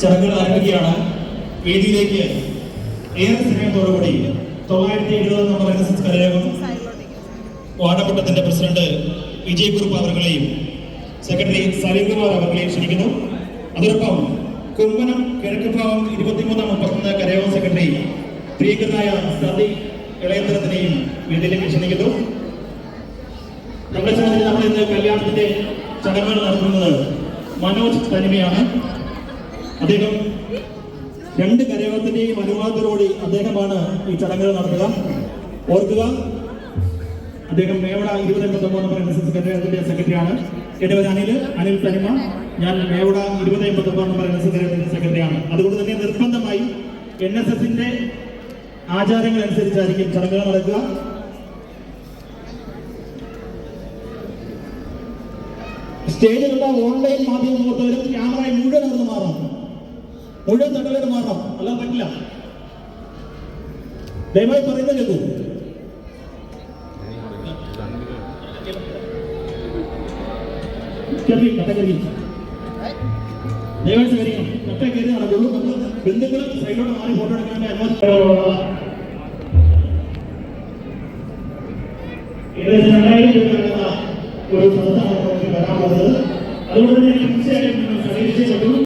ചടങ്ങുകൾ ആരംഭിക്കുകയാണ്. വേദിയിലേക്ക് ഏറെ സ്നേഹത്തോടുകൂടി തൊള്ളായിരത്തി എഴുപത് number N S S president Vijayakurup അവർകളെയും secretary Salimkumar അവർകളെയും ക്ഷണിക്കുന്നു. അതോടൊപ്പം കുമ്പനം കിഴക്കുഭാഗം ഇരുപത്തിമൂന്ന് മുപ്പത്തൊന്ന് കരയോഗം പ്രിയങ്കരനായ സതി ഇളയത്തരത്തിനെയും വീട്ടിലേക്ക് ക്ഷണിക്കുന്നു. സംബന്ധിച്ച് നമ്മൾ ഇന്ന് കല്യാണത്തിന്റെ ചടങ്ങുകൾ നടത്തുന്നത് മനോജ് തനിമയാണ്. അദ്ദേഹം രണ്ട് കരയോഗത്തിന്റെയും അനുവാദത്തോടുകൂടി അദ്ദേഹമാണ് ഈ ചടങ്ങുകൾ നടത്തുക. ഓർക്കുക അദ്ദേഹം മേവട ഇരുപത് എൺപത്തി ഒമ്പത് നമ്പർ എൻ എസ് എസ് കരയോഗത്തിന്റെ സെക്രട്ടറിയാണ്. എന്റെ അനിൽ അനിൽ തനിമ ഞാൻ മേവട ഇരുപത് എൺപത്തി ഒമ്പത് നമ്പർ എൻ എസ് എസ് കരയോഗത്തിന്റെ സെക്രട്ടറിയാണ്. അതുകൊണ്ട് തന്നെ നിർബന്ധമായി എൻ എസ് എസിന്റെ ആചാരങ്ങൾ അനുസരിച്ചായിരിക്കും ചടങ്ങുകൾ നടക്കുക. സ്റ്റേജിലുള്ള ഓൺലൈൻ മാധ്യമ പ്രവർത്തകരും ക്യാമറ മുഴുവൻ അവർ മാറണം മുഴുവൻ തട്ടവേട് മാറണം അല്ലാതെ പറ്റില്ല. ദയവായി പറയുന്ന കേൾക്കൂ. കയറി കട്ട കയറി ദയവായി സഹകരിക്കണം കട്ട കയറി നടക്കുള്ളൂ നമ്മൾ ബന്ധുക്കൾ സൈഡിലോട്ട് മാറി ഫോട്ടോ എടുക്കാൻ ഏകദേശം രണ്ടായിരം രൂപ വരുന്ന ഒരു സദസ്സാണ് നമുക്ക് വരാനുള്ളത് അതുകൊണ്ട് തന്നെ തീർച്ചയായും നിങ്ങൾ സഹകരിച്ചേ പറ്റൂ